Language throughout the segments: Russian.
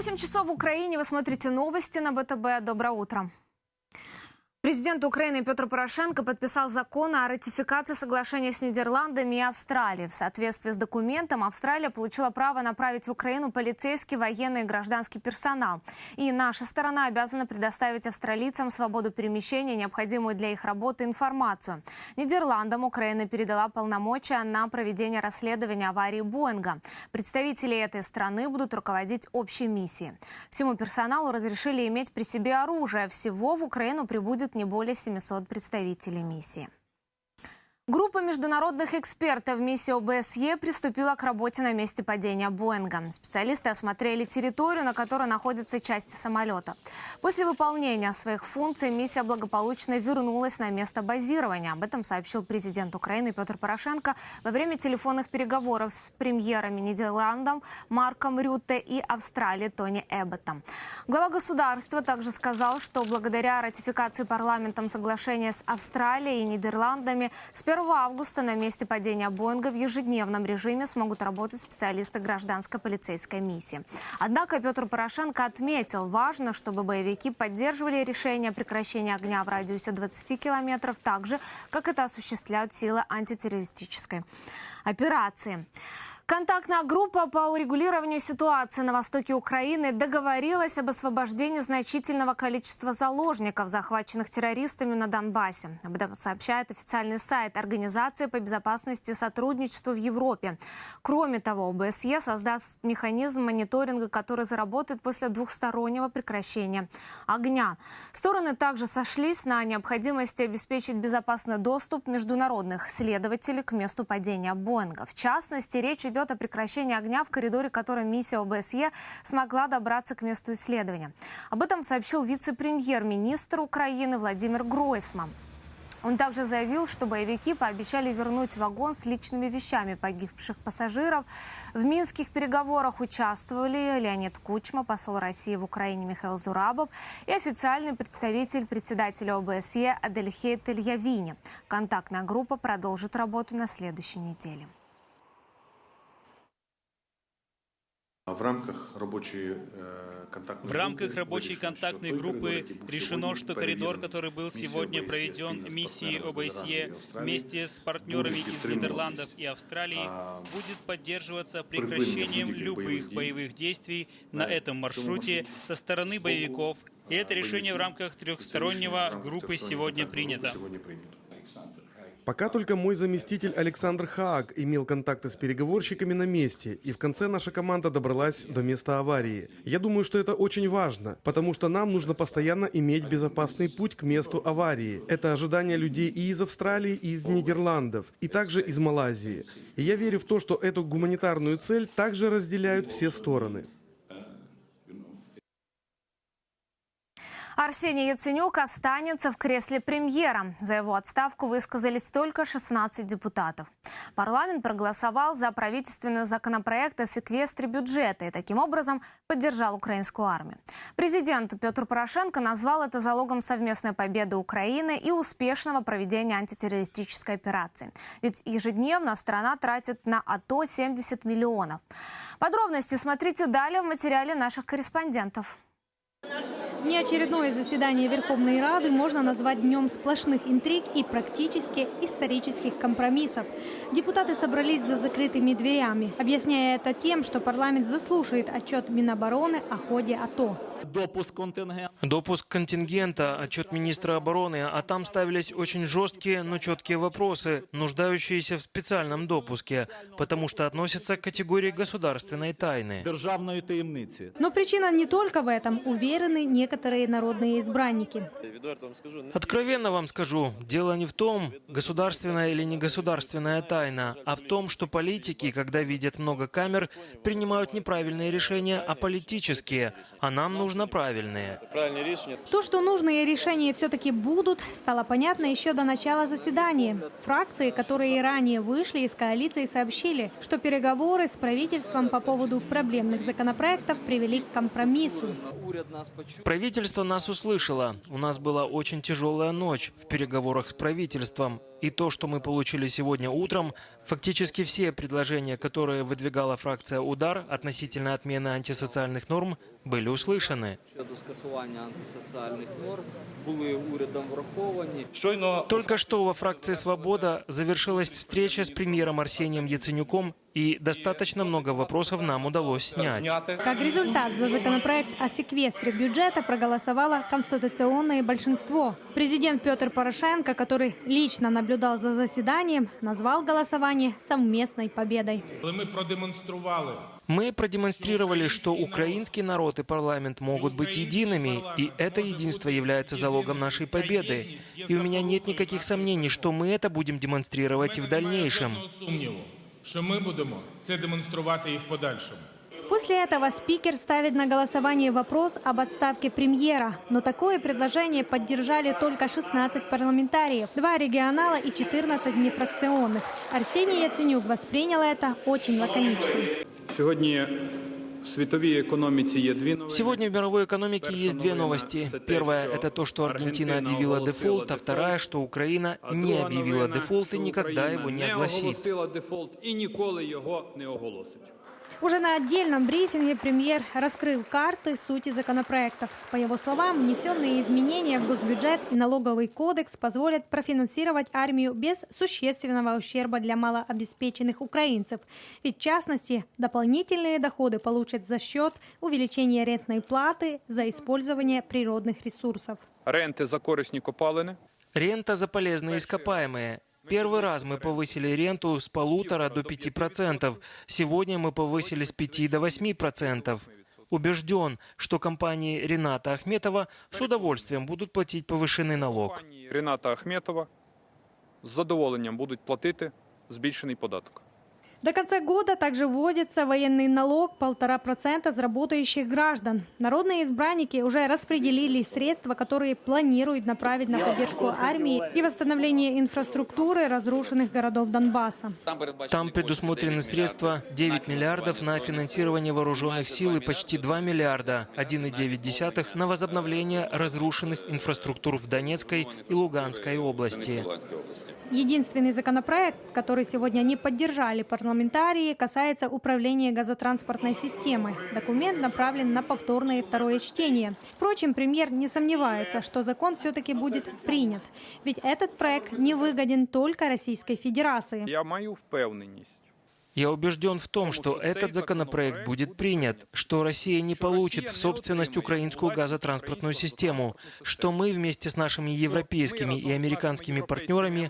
8 часов в Украине. Вы смотрите новости на БТБ. Доброе утро. Президент Украины Петр Порошенко подписал закон о ратификации соглашения с Нидерландами и Австралией. В соответствии с документом Австралия получила право направить в Украину полицейский, военный и гражданский персонал. И наша сторона обязана предоставить австралийцам свободу перемещения, необходимую для их работы информацию. Нидерландам Украина передала полномочия на проведение расследования аварии Боинга. Представители этой страны будут руководить общей миссией. Всему персоналу разрешили иметь при себе оружие. Всего в Украину прибудет не более 700 представителей миссии. Группа международных экспертов миссии ОБСЕ приступила к работе на месте падения Боинга. Специалисты осмотрели территорию, на которой находятся части самолета. После выполнения своих функций миссия благополучно вернулась на место базирования. Об этом сообщил президент Украины Петр Порошенко во время телефонных переговоров с премьерами Нидерландов Марком Рютте и Австралии Тони Эбботом. Глава государства также сказал, что благодаря ратификации парламентом соглашения с Австралией и Нидерландами с 1 августа на месте падения Боинга в ежедневном режиме смогут работать специалисты гражданской полицейской миссии. Однако Петр Порошенко отметил, важно, чтобы боевики поддерживали решение о прекращении огня в радиусе 20 километров так же, как это осуществляют силы антитеррористической операции. Контактная группа по урегулированию ситуации на востоке Украины договорилась об освобождении значительного количества заложников, захваченных террористами на Донбассе. Об этом сообщает официальный сайт Организации по безопасности и сотрудничеству в Европе. Кроме того, ОБСЕ создаст механизм мониторинга, который заработает после двухстороннего прекращения огня. Стороны также сошлись на необходимости обеспечить безопасный доступ международных следователей к месту падения Боинга. В частности, речь идет о прекращении огня в коридоре, которым миссия ОБСЕ смогла добраться к месту исследования. Об этом сообщил вице-премьер-министр Украины Владимир Гройсман. Он также заявил, что боевики пообещали вернуть вагон с личными вещами погибших пассажиров. В минских переговорах участвовали Леонид Кучма, посол России в Украине Михаил Зурабов и официальный представитель председателя ОБСЕ Адельхей Тельявини. Контактная группа продолжит работу на следующей неделе. В рамках рабочей э, контактной В рамках группы рабочей было решено, контактной что той группы коридор, который был решено, сегодня что коридор, проведен который был миссией сегодня ОБСЕ проведен спільно з миссией партнерами з ОБСЕ Нидерландів і Австралії, вместе с партнерами будет из Нидерландов підтримуватись. и Австралии, А, будет поддерживаться припинение прекращением будь-яких любых боевых боевых действий на на этом цьому маршруте маршруті со стороны з боку, боевиков. И это а, решение в боевиків. рамках Це трехстороннего рішення в рамках группы трьохсторонньої сегодня контактної групи принято. Пока только мой заместитель Александр Хаак имел контакты с переговорщиками на месте, и в конце наша команда добралась до места аварии. Я думаю, что это очень важно, потому что нам нужно постоянно иметь безопасный путь к месту аварии. Это ожидание людей и из Австралии, и из Нидерландов, и также из Малайзии. И я верю в то, что эту гуманитарную цель также разделяют все стороны. Арсений Яценюк останется в кресле премьера. За его отставку высказались только 16 депутатов. Парламент проголосовал за правительственный законопроект о секвестре бюджета и таким образом поддержал украинскую армию. Президент Петр Порошенко назвал это залогом совместной победы Украины и успешного проведения антитеррористической операции. Ведь ежедневно страна тратит на АТО 70 миллионов. Подробности смотрите далее в материале наших корреспондентов. Неочередное заседание Верховной Рады можно назвать днем сплошных интриг и практически исторических компромиссов. Депутаты собрались за закрытыми дверями, объясняя это тем, что парламент заслушает отчет Минобороны о ходе АТО допуск контингенту. Допуск контингента, отчет министра обороны, а там ставились очень жесткие, но четкие вопросы, нуждающиеся в специальном допуске, потому что относятся к категории государственной тайны. державної таємниці. Но причина не только в этом, уверены некоторые народные избранники. Откровенно вам скажу, дело не в том, государственная или не государственная тайна, а в том, что политики, когда видят много камер, принимают неправильные решения, а политические, а нам нужно нужно правильные. То, что нужные решения все-таки будут, стало понятно еще до начала заседания. Фракции, которые ранее вышли из коалиции, сообщили, что переговоры с правительством по поводу проблемных законопроектов привели к компромиссу. Правительство нас услышало. У нас была очень тяжелая ночь в переговорах с правительством. И то, что мы получили сегодня утром, фактически все предложения, которые выдвигала фракция «Удар» относительно отмены антисоциальных норм, были услышаны. Щодо скасування антисоціальних норм були урядом враховані. Щойно Только что во фракции «Свобода» завершилась встреча с премьером Арсением Яценюком, и достаточно много вопросов нам удалось снять. Как результат, за законопроект о секвестре бюджета проголосовало конституционное большинство. Президент Петр Порошенко, который лично наблюдал за заседанием, назвал голосование совместной победой. Але ми продемонстрували Мы продемонстрировали, что украинский народ и парламент могут быть едиными, и это единство является залогом нашей победы. И у меня нет никаких сомнений, что мы это будем демонстрировать и в дальнейшем. що ми будемо це демонструвати і в подальшому. После этого спикер ставит на голосование вопрос об отставке премьера. Но такое предложение поддержали только 16 парламентариев, два регионала и 14 нефракционных. Арсений Яценюк воспринял это очень лаконично. Сьогодні в світовій економіці є дві новини. Сегодня в мировой экономике есть две новости. Первая – это то, что Аргентина объявила дефолт, а вторая, что Украина А не друга объявила новина, дефолт и що никогда Україна его не не огласит. оголосила дефолт і ніколи його не оголосить. Уже на отдельном брифинге премьер раскрыл карты сути законопроектов. По его словам, внесенные изменения в госбюджет и налоговый кодекс позволят профинансировать армию без существенного ущерба для малообеспеченных украинцев. Ведь, в частности, дополнительные доходы получат за счет увеличения рентной платы за использование природных ресурсов. Ренти за корисні копалини. Рента за полезные ископаемые. Первый раз мы повысили ренту с полутора до 5%. Сегодня мы повысили с 5 до 8%. Убежден, что компании Рената Ахметова с удовольствием будут платить повышенный налог. Компанії Рената Ахметова з задоволенням будуть платити збільшений податок. До конца года также вводится военный налог полтора процента с работающих граждан. Народные избранники уже распределили средства, которые планируют направить на поддержку армии и восстановление инфраструктуры разрушенных городов Донбасса. Там предусмотрены средства 9 миллиардов на финансирование вооруженных сил и почти 2 миллиарда, 1,9 на возобновление разрушенных инфраструктур в Донецкой и Луганской области. Единственный законопроект, который сегодня не поддержали парламентарии, касается управления газотранспортной системой. Документ направлен на повторное второе чтение. Впрочем, премьер не сомневается, что закон все-таки будет принят. Ведь этот проект не выгоден только Российской Федерации. Я маю впевненість. Я убежден в том, что этот законопроект будет принят, что Россия не получит в собственность украинскую газотранспортную систему, что мы вместе с нашими европейскими и американскими партнерами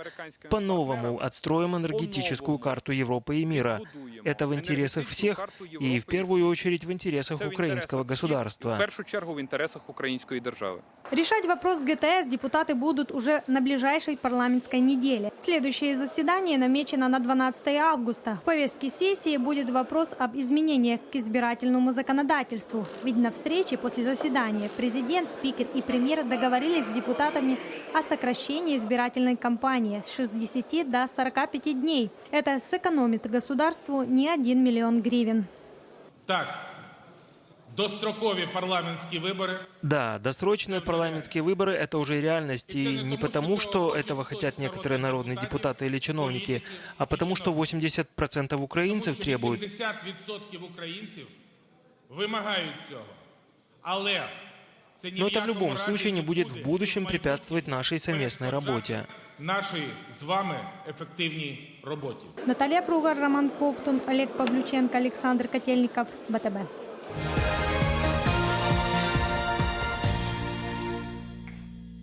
по-новому отстроим энергетическую карту Европы и мира. Это в интересах всех и в первую очередь в интересах Це в украинского інтересах всіх, і В государства. першу чергу в інтересах української держави. Решать вопрос ГТС депутаты будут уже на ближайшей парламентской неделе. Следующее заседание намечено на 12 августа. В повестке сессии будет вопрос об изменениях к избирательному законодательству. Ведь на встрече после заседания президент, спикер и премьер договорились с депутатами о сокращении избирательной кампании с 60 до 45 дней. Это сэкономит государству не 1 миллион гривен. Так, дострокові парламентські вибори Да, досрочные парламентские выборы – это уже реальность, и не потому, что этого хотят некоторые народные депутаты или чиновники, а потому, что 80% украинцев тому що требуют 80% українців вимагають цього. Але це ні Но в это в якому любом разі случае не будет в буде будущем в препятствовать майбутньому нашей совместной перешкоджати работе. Нашій з вами ефективній роботі. Наталья Пругар, Роман Ковтун, Олег Павлюченко, Александр Котельников, ВТБ.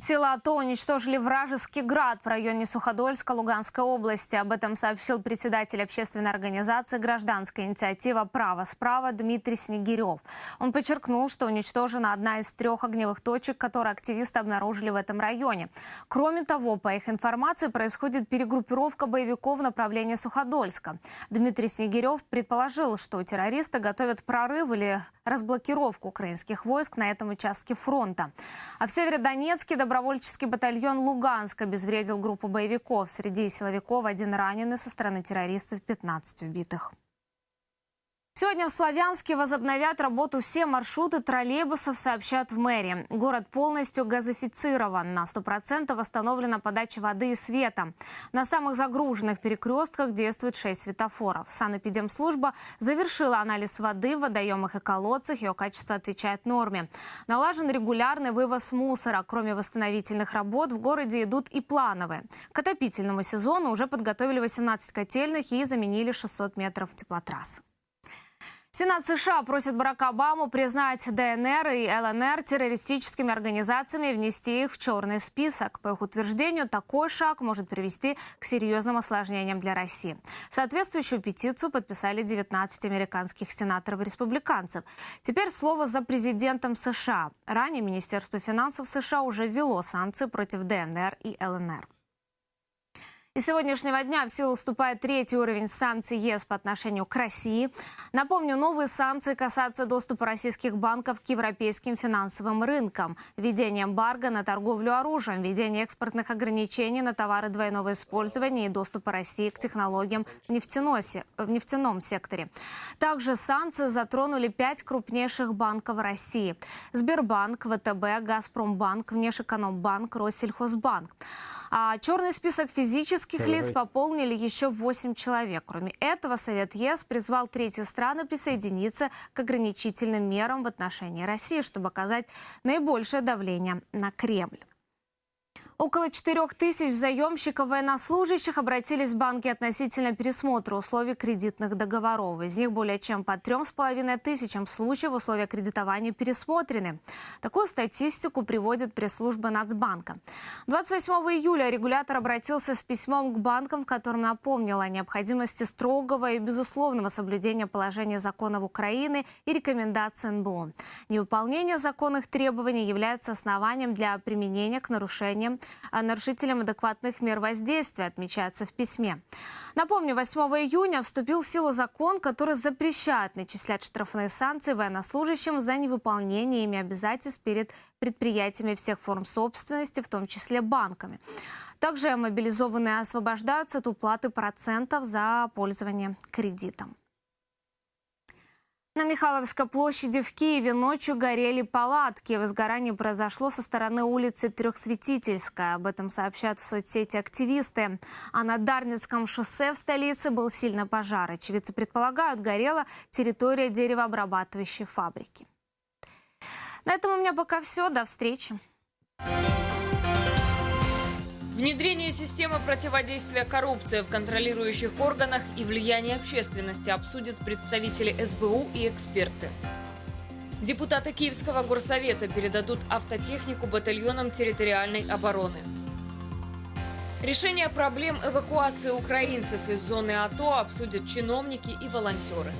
Силы АТО уничтожили вражеский град в районе Суходольска Луганской области. Об этом сообщил председатель общественной организации «Гражданская инициатива «Право справа» Дмитрий Снегирев. Он подчеркнул, что уничтожена одна из трех огневых точек, которые активисты обнаружили в этом районе. Кроме того, по их информации, происходит перегруппировка боевиков в направлении Суходольска. Дмитрий Снегирев предположил, что террористы готовят прорыв или разблокировку украинских войск на этом участке фронта. А в Северодонецке добровольческий батальон Луганска обезвредил группу боевиков. Среди силовиков один раненый со стороны террористов 15 убитых. Сегодня в Славянске возобновят работу все маршруты троллейбусов, сообщают в мэрии. Город полностью газифицирован. На 100% восстановлена подача воды и света. На самых загруженных перекрестках действует 6 светофоров. Санэпидемслужба завершила анализ воды в водоемах и колодцах. Ее качество отвечает норме. Налажен регулярный вывоз мусора. Кроме восстановительных работ в городе идут и плановые. К отопительному сезону уже подготовили 18 котельных и заменили 600 метров теплотрасс. Сенат США просит Барака Обаму признать ДНР и ЛНР террористическими организациями и внести их в черный список. По их утверждению, такой шаг может привести к серьезным осложнениям для России. Соответствующую петицию подписали 19 американских сенаторов-республиканцев. Теперь слово за президентом США. Ранее Министерство финансов США уже ввело санкции против ДНР и ЛНР. И с сегодняшнего дня в силу вступает третий уровень санкций ЕС по отношению к России. Напомню, новые санкции касаются доступа российских банков к европейским финансовым рынкам, введение эмбарго на торговлю оружием, введение экспортных ограничений на товары двойного использования и доступа России к технологиям в, нефтяном секторе. Также санкции затронули пять крупнейших банков России. Сбербанк, ВТБ, Газпромбанк, Внешэкономбанк, Россельхозбанк. А черный список физических лиц пополнили еще 8 человек. Кроме этого, Совет ЕС призвал третьи страны присоединиться к ограничительным мерам в отношении России, чтобы оказать наибольшее давление на Кремль. Около 4 тысяч заемщиков военнослужащих обратились в банки относительно пересмотра условий кредитных договоров. Из них более чем по 3,5 тысячам случаев условия кредитования пересмотрены. Такую статистику приводит пресс-служба Нацбанка. 28 июля регулятор обратился с письмом к банкам, в котором напомнил о необходимости строгого и безусловного соблюдения положения законов Украины и рекомендаций НБО. Невыполнение законных требований является основанием для применения к нарушениям нарушителям адекватных мер воздействия, отмечается в письме. Напомню, 8 июня вступил в силу закон, который запрещает начислять штрафные санкции военнослужащим за невыполнение ими обязательств перед предприятиями всех форм собственности, в том числе банками. Также мобилизованные освобождаются от уплаты процентов за пользование кредитом. На Михайловской площади в Киеве ночью горели палатки. Возгорание произошло со стороны улицы Трехсветительская. Об этом сообщают в соцсети активисты. А на Дарницком шоссе в столице был сильный пожар. Очевидцы предполагают, горела территория деревообрабатывающей фабрики. На этом у меня пока все. До встречи. Внедрение системы противодействия коррупции в контролирующих органах и влияние общественности обсудят представители СБУ и эксперты. Депутаты Киевского горсовета передадут автотехнику батальонам территориальной обороны. Решение проблем эвакуации украинцев из зоны АТО обсудят чиновники и волонтеры.